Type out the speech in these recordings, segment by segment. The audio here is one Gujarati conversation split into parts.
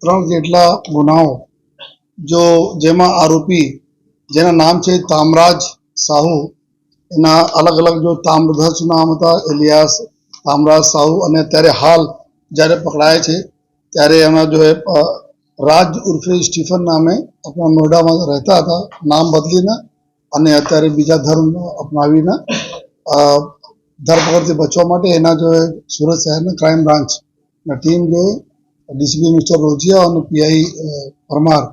ત્રણ જેટલા ગુનાઓ, જો જેમાં આરોપી જેના નામ છે તામરાજ સાહુ, એના અલગ અલગ જો તામ્રધ્વજ નામ હતા, એલિયાસ તામરાજ સાહુ અને અત્યારે હાલ જ્યારે પકડાય છે, ત્યારે એમાં જો એ રાજ ઉર્ફે સ્ટીફન નામે આપણા નોઈડામાં રહેતા હતા, નામ બદલીને અને અત્યારે બીજા ધર્મ અપનાવીને ધરપકડથી બચવા માટે એના જો સુરત શહેરના ક્રાઇમ બ્રાન્ચ ટીમ જો ડીસીપી મિસ્ટર રોજિયા અને પીઆઈ પરમાર,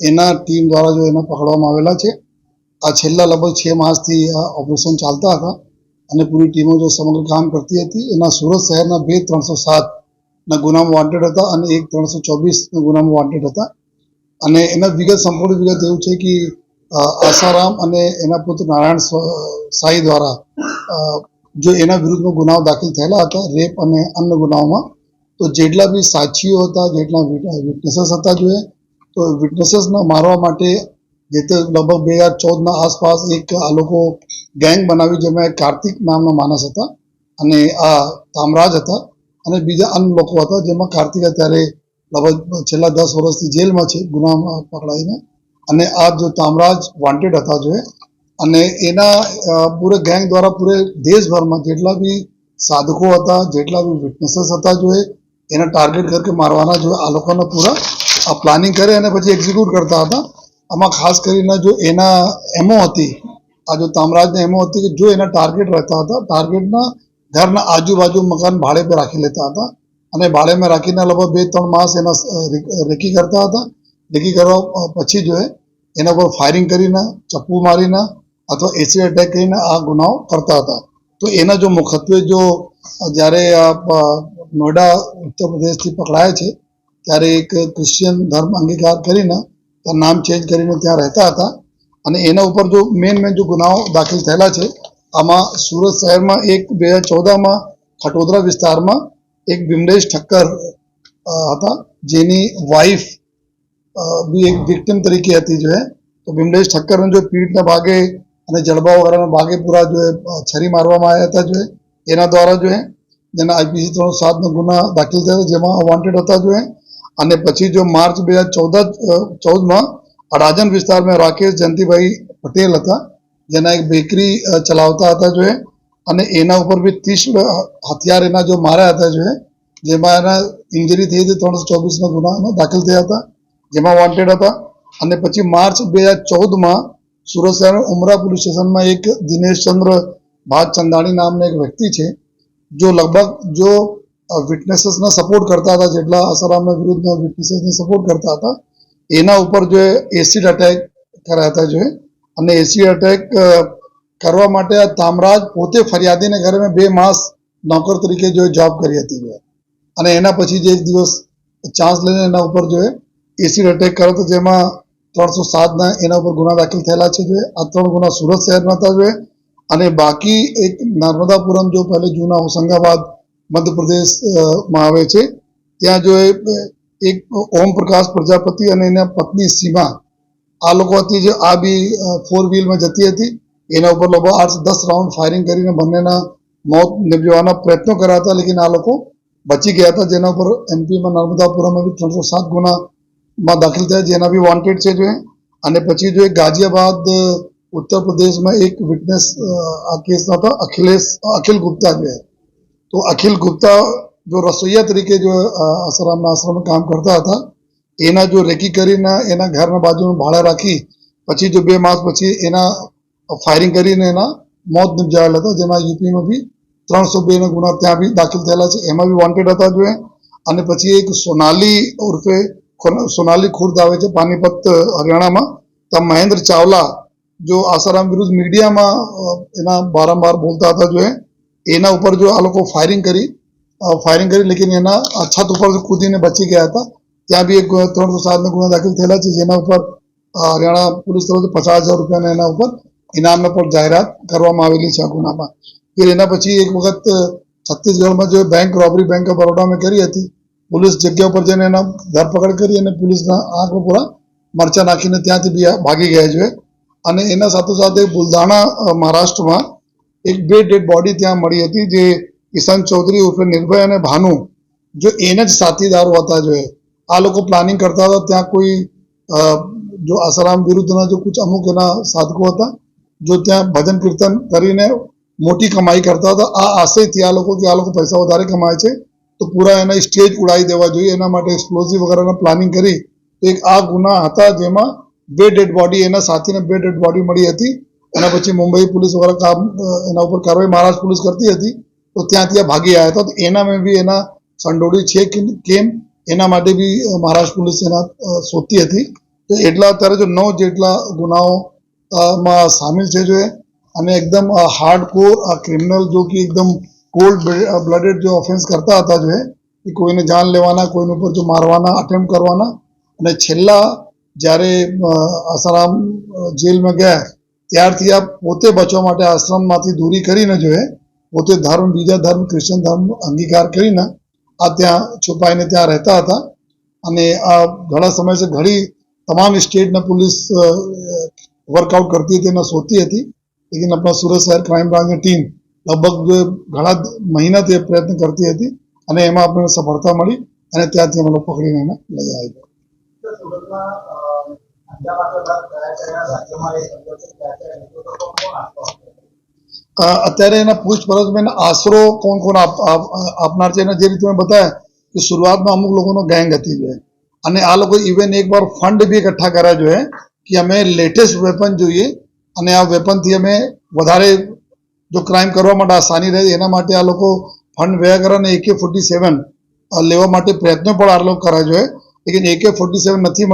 એના ટીમ દ્વારા જો એને પકડવામાં આવેલા છે. આ છેલ્લા લગભગ છ માસથી આ ઓપરેશન ચાલતા હતા અને પૂરી ટીમો જો સમગ્ર કામ કરતી હતી. એના સુરત શહેરના બે ત્રણસો સાતના ગુનામાં વોન્ટેડ હતા અને એક ત્રણસો ચોવીસના ગુનામાં વોન્ટેડ હતા. અને એના વિગત, સંપૂર્ણ વિગત એવું છે કે આસારામ અને એના પુત્ર નારાયણ સાઈ દ્વારા જો એના વિરુદ્ધમાં ગુનાઓ દાખલ થયેલા હતા, રેપ અને અન્ય ગુનાઓમાં તો જેટલા બી સાક્ષીઓ હતા, જેટલા વિટનેસીસ હતા જોઈએ તો વિટનેસીસને મારવા માટે જે તે લગભગ બે હજાર ચૌદના આસપાસ એક આ લોકો ગેંગ બનાવી જેમાં કાર્તિક નામના માણસ હતા અને આ તામરાજ હતા અને બીજા અન્ય લોકો હતા જેમાં કાર્તિક અત્યારે લગભગ છેલ્લા દસ વર્ષથી જેલમાં છે, ગુનામાં પકડાઈને. અને આ જો તામરાજ વોન્ટેડ હતા જોઈએ અને એના પૂરે ગેંગ દ્વારા પૂરે દેશભરમાં જેટલા બી સાધકો હતા, જેટલા બી વિટનેસીસ હતા જોઈએ એને ટાર્ગેટ ਕਰਕੇ મારવાના જો આ લોકોને પૂરા આ પ્લાનિંગ કરે અને પછી એક્ઝિક્યુટ કરતા હતા આમાં ખાસ કરીને જો એના એમો હતી આ જો તામરાજને એમો હતી કે જો એના ટાર્ગેટ રહેતા હતા ટાર્ગેટના ઘરના આજુબાજુ મકાન ભાડે પર રાખી લેતા હતા અને ભાડેમાં રાખીને લગભગ બે ત્રણ માસ એના અ, રે- રેકી કરતા હતા રેકી કરવા અ, પછી જો એ એના પર ફાયરિંગ કરીને ચપ્પુ મારીને અથવા એસિડ એટેક કરીને આ ગુનાઓ કરતા હતા તો એના જો મુખ્યત્વે જો જ્યારે આ અ, નોઈડા ઉત્તર પ્રદેશથી પકડાય છે ત્યારે એક ક્રિશ્ચિયન ધર્મ અંગીકાર કરીને ત્યાં નામ ચેન્જ કરીને ત્યાં રહેતા હતા. અને એના ઉપર જો મેન મેન જો ગુનાઓ દાખલ થયેલા છે આમાં સુરત શહેરમાં એક બે હજાર ચૌદમાં ખટોદરા વિસ્તારમાં એક બિમલેશ ઠક્કર હતા જેની વાઈફ બી એક વિક્ટિમ તરીકે હતી જો હે તો બિમલેશ ઠક્કરને જો પીઠના ભાગે અને જડબા વગેરેના ભાગે પૂરા જો હે, છરી મારવામાં આવ્યા હતા જોઈએ એના દ્વારા જોઈએ જેના આઈપીસી ત્રણસો સાતનો ગુના દાખલ થયા જેમાં વોન્ટેડ હતા જોઈએ અને પછી જો માર્ચ બે હજાર ચૌદ ચૌદમાં અડાજન વિસ્તારમાં રાકેશ જયંતિભાઈ પટેલ હતા જેના એક બેકરી ચલાવતા હતા જોઈએ અને એના ઉપર બી ત્રીસ હથિયાર એના જો માર્યા હતા જોઈએ જેમાં એના ઇન્જરી થઈ હતી ત્રણસો ચોવીસના ગુનામાં દાખલ થયા હતા જેમાં વોન્ટેડ હતા અને પછી માર્ચ બે હજાર ચૌદમાં સુરત શહેર ઉમરા પોલીસ સ્ટેશનમાં એક દિનેશચંદ્ર ભાત ચંદાણી નામના એક વ્યક્તિ છે, જો લગભગ જો વિટનેસીસને સપોર્ટ કરતા હતા, જેટલા આસારામના વિરુદ્ધના વિટનેસીસને સપોર્ટ કરતા હતા, એના ઉપર જો એસિડ અટેક કર્યા હતા જો અને એસિડ અટેક કરવા માટે આ તામરાજ પોતે ફરિયાદીને ઘરે મેં બે માસ નોકર તરીકે જો જોબ કરી હતી અને એના પછી જે એક દિવસ ચાન્સ લઈને એના ઉપર જો એસિડ અટેક કર્યો હતો જેમાં ત્રણસો સાતના એના ઉપર ગુના દાખલ થયેલા છે જોઈએ. આ ત્રણ ગુના સુરત શહેરના હતા જોઈએ. અને બાકી એક નર્મદાપુરમ જો પહેલે જૂના હોશંગાબાદ મધ્યપ્રદેશમાં આવે છે. ત્યાં જો એક ઓમ પ્રકાશ પ્રજાપતિ અને એના પત્ની સીમા, આ લોકો હતી જે આ બી ફોર વ્હીલમાં જતી હતી. એના ઉપર લોકો આઠ દસ રાઉન્ડ ફાયરિંગ કરીને બંનેના મોત નિપજવાના પ્રયત્નો કર્યા હતા. લેકિન આ લોકો બચી ગયા હતા. જેના ઉપર એમપીમાં નર્મદાપુરમાં બી ત્રણસો સાત ગુનામાં દાખલ થયા જેના બી વોન્ટેડ છે જો અને પછી જો ગાઝિયાબાદ, ઉત્તર પ્રદેશમાં એક વિટનેસ આ કેસના હતા, અખિલેશ, અખિલ ગુપ્તા જો તો અખિલ ગુપ્તા જો રસોઈયા તરીકે જો આસરામના આશ્રમ કામ કરતા હતા, એના જો રેકી કરીને એના ઘરના બાજુનું ભાડે રાખી, પછી જો બે માસ પછી એના ફાયરિંગ કરીને એના મોત નિપજાવેલા હતા, જેમાં યુપીમાં બી ત્રણસો બે ના ગુના ત્યાં બી દાખલ થયેલા છે. એમાં બી વોન્ટેડ હતા જોઈએ અને પછી એક સોનાલી ઉર્ફે સોનાલી ખુર્દ આવે છે પાનીપત અ, હરિયાણામાં ત્યાં મહેન્દ્ર ચાવલા જો આસારામ વિરુદ્ધ મીડિયામાં અ, એના વારંવાર બોલતા હતા જો એ. એના ઉપર જો આ લોકો ફાયરિંગ કરી ફાયરિંગ કરી લેકિન એના અ, છત ઉપર કૂદીને બચી ગયા હતા ત્યાં બી એક ત્રણસો સાતના ગુના દાખલ થયેલા છે જેના ઉપર અ, હરિયાણા પોલીસ તરફથી પચાસ હજાર રૂપિયાના એના ઉપર ઇનામને પણ જાહેરાત કરવામાં આવેલી છે આ ગુનામાં ફિર એના પછી એક વખત અ, છત્તીસગઢમાં જો બેંક રોબરી બેંક ઓફ બરોડામાં કરી હતી પોલીસ જગ્યા ઉપર જઈને એના ધરપકડ કરી અને પોલીસના આંખ પૂરા મરચા નાખીને ત્યાંથી બી ભાગી ગયા છે. અને એના સાથે સાથે બુલધાણા મહારાષ્ટ્રમાં એક બે ડેડ બોડી ત્યાં મળી હતી જે ઈશાન ચૌધરી ઉર્ફે નિર્ભય અને ભાનુ, જો એને જ સાથીદારો હતા જોઈએ આ લોકો પ્લાનિંગ કરતા હતા ત્યાં કોઈ જો આસારામ વિરુદ્ધના જો કુછ અમુક એના સાધકો હતા, જો ત્યાં ભજન કીર્તન કરીને મોટી કમાઈ કરતા હતા. આ આશયથી આ લોકો કે આ લોકો પૈસા વધારે કમાય છે. તો પૂરા એના સ્ટેજ ઉડાવી દેવા જોઈએ. એના માટે એક્સપ્લોઝિવ વગેરેના પ્લાનિંગ કરી એક આ ગુના હતા જેમાં બે ડેડ બોડી એના સાથીને બે ડેડ બોડી મળી હતી. એના પછી મુંબઈ પોલીસ વગેરે કામ એના ઉપર કાર્યવાહી મહારાષ્ટ્ર પોલીસ કરતી હતી. તો ત્યાં ત્યાં ભાગી આવ્યા હતા. તો એના મેં બી એના સંડોડી છે કે કેમ? એના માટે બી મહારાષ્ટ્ર પોલીસ એના શોધતી હતી. તો એટલા અત્યારે જો નવ જેટલા ગુનાઓ માં સામેલ છે જો અને એકદમ હાર્ડ કોર ક્રિમિનલ જો કે એકદમ કોલ્ડ બ્લડેડ જો ઓફેન્સ કરતા હતા જો એ કોઈને જાન લેવાના કોઈને ઉપર જો મારવાના અટેમ્પ કરવાના અને છેલ્લા જ્યારે આસારામ જેલમાં ગયા ત્યારથી આ પોતે બચવા માટે આશ્રમમાંથી દૂરી કરીને જો પોતે ધર્મ બીજા ધર્મ ક્રિશ્ચન ધર્મ અંગીકાર કરીને આ ત્યાં છુપાઈને ત્યાં રહેતા હતા અને આ ઘણા સમય છે ઘણી તમામ સ્ટેટના પોલીસ વર્કઆઉટ કરતી હતી અને શોધતી હતી લેકિન આપણા સુરત શહેર ક્રાઇમ બ્રાન્ચની ટીમ લગભગ ઘણા મહિનાથી પ્રયત્ન કરતી હતી અને એમાં આપણને સફળતા મળી અને ત્યાંથી અમે પકડીને એને લઈ આવ્યા. અત્યારે એના પૂછપરછમાં એને આશરો કોણ કોણ આપ- આપ- આપનાર છે એને જે રીતે મેં બતાવ્યા કે શરૂઆતમાં અમુક લોકોનો ગેંગ હતી જોઈએ અને આ લોકો ઇવન એકવાર ફંડ બી એકઠા કર્યા જોઈએ કે અમે લેટેસ્ટ વેપન જોઈએ અને આ વેપનથી અમે વધારે જો ક્રાઇમ કરવા માટે આસાની રહે, એના માટે આ લોકો ફંડ વ્યય કરે અને એકે ફોર્ટી સેવન લેવા માટે પ્રયત્નો પણ આ લોકો કરવા જોઈએ. લેકિન એકે ફોર્ટી સેવન નથી